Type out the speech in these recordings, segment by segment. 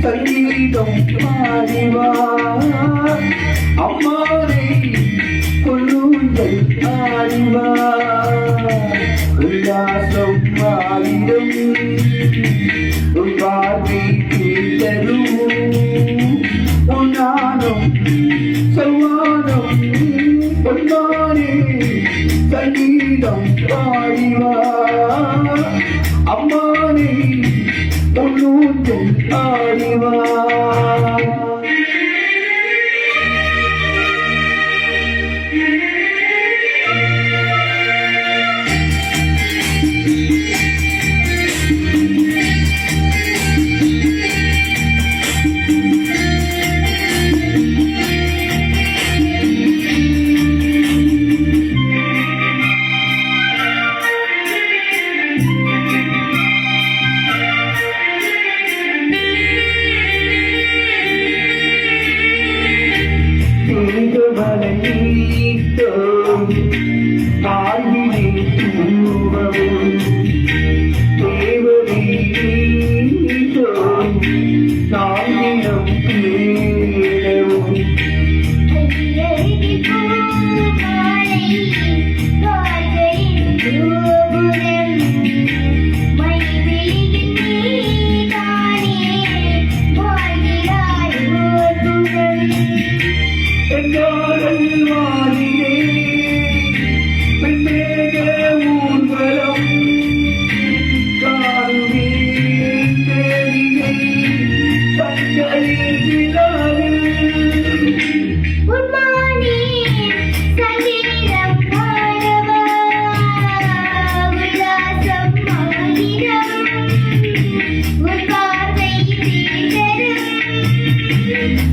அம்மானே சங்கீதம் பாடிவா அம்மானே கொள்ளுங்கள் ஆடிவா உல்லாசம் ஆயிரம் உன் பார்வை தரும் உன்னானம் சல்வானம் பொன்னானே சங்கீதம் பாடிவா பொன்னூஞ்சல் ஆடிவா വലയിൽ നീട്ടോ താഴ്വിനെ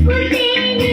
உன் தேனே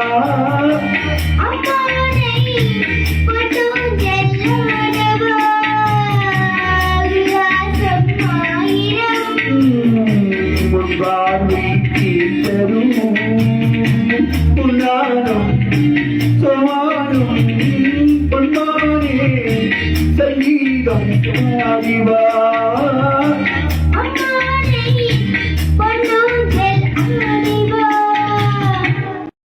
சங்கீதம் பாடிவா அம்மா